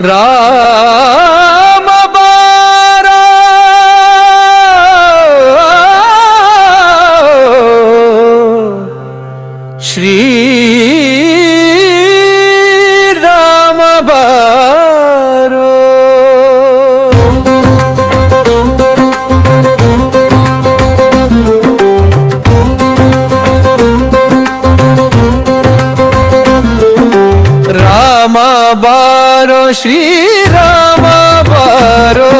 রাম শ্রী ರಾಮ ಬಾರೋ ಶ್ರೀರಾಮ ಬಾರೋ.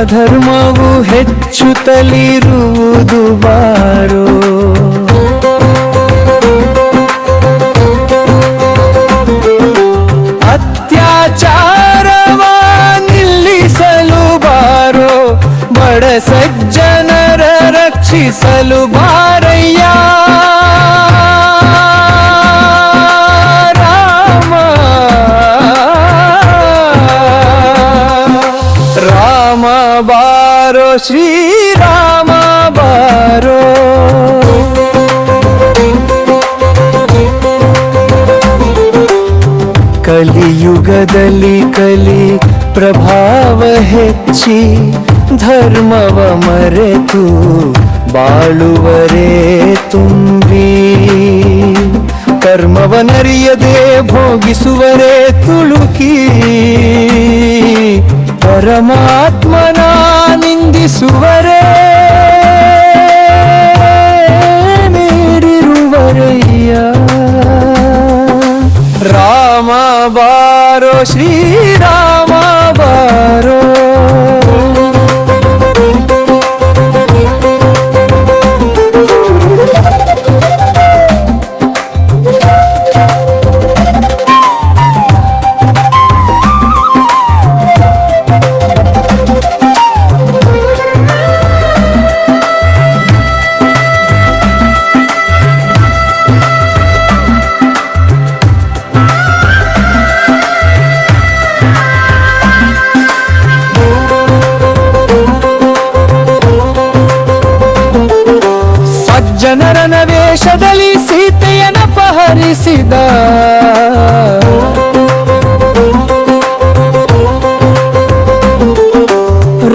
ಅಧರ್ಮವು ಹೆಚ್ಚುತ್ತಲಿರುವುದು ಬಾರೋ. ರಕ್ಷಿಸಲು ಬಾರಯ್ಯ ರಾಮ ರಾಮ ಬಾರೋ ಶ್ರೀರಾಮ ಬಾರೋ ಕಲಿಯುಗದಲ್ಲಿ ಕಲಿ ಪ್ರಭಾವ ಹೆಚ್ಚಿ ಧರ್ಮವ ಮರೆತು ಬಾಳುವರೇ ತುಂಬಿ. ಕರ್ಮವನರಿಯದೆ ಭೋಗಿಸುವರೇ ತುಳುಕಿ. ಪರಮಾತ್ಮನ ನಿಂದಿಸುವರೇ ಮೇರಿರುವರಯ್ಯ ರಾಮ ಬಾರೋ ಶ್ರೀರಾಮ ಪಹರಿಸಿದ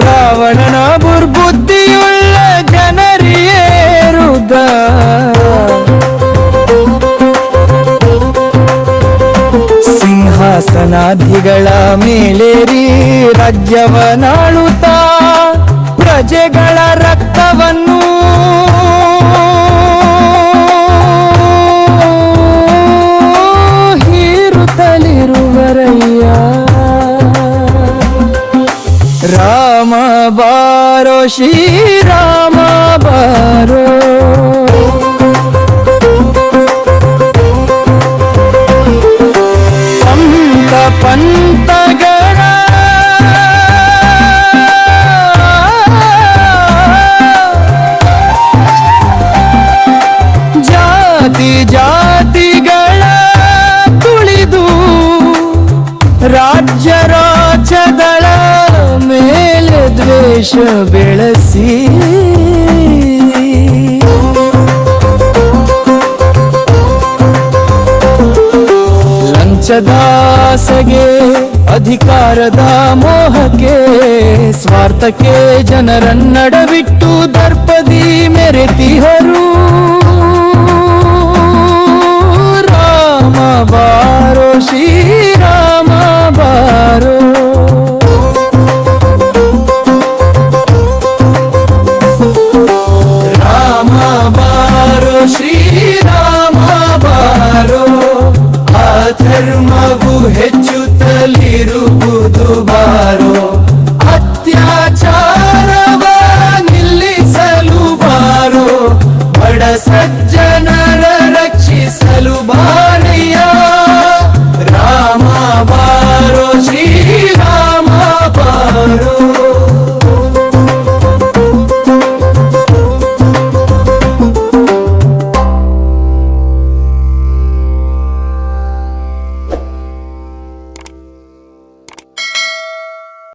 ರಾವಣನ ಬುರ್ಬುದ್ಧಿಯುಳ್ಳ ಜನರಿಯೇರುದ ಸಿಂಹಾಸನಾಧಿಗಳ ಮೇಲೇರಿ ರಾಜ್ಯವನಾಳುತ್ತಾ ఎవరయ్యా రామ బారో శ్రీరామ బారో. ದ್ವೇಷ ಬೆಳೆಸಿ ಲಂಚದಾಸಗೆ ಅಧಿಕಾರದ ಮೋಹಕ್ಕೆ ಸ್ವಾರ್ಥಕ್ಕೆ ಜನರನ್ನಡವಿಟ್ಟು ದರ್ಪದಿ ಮೆರೆತಿಹರು ರಾಮ ಬಾ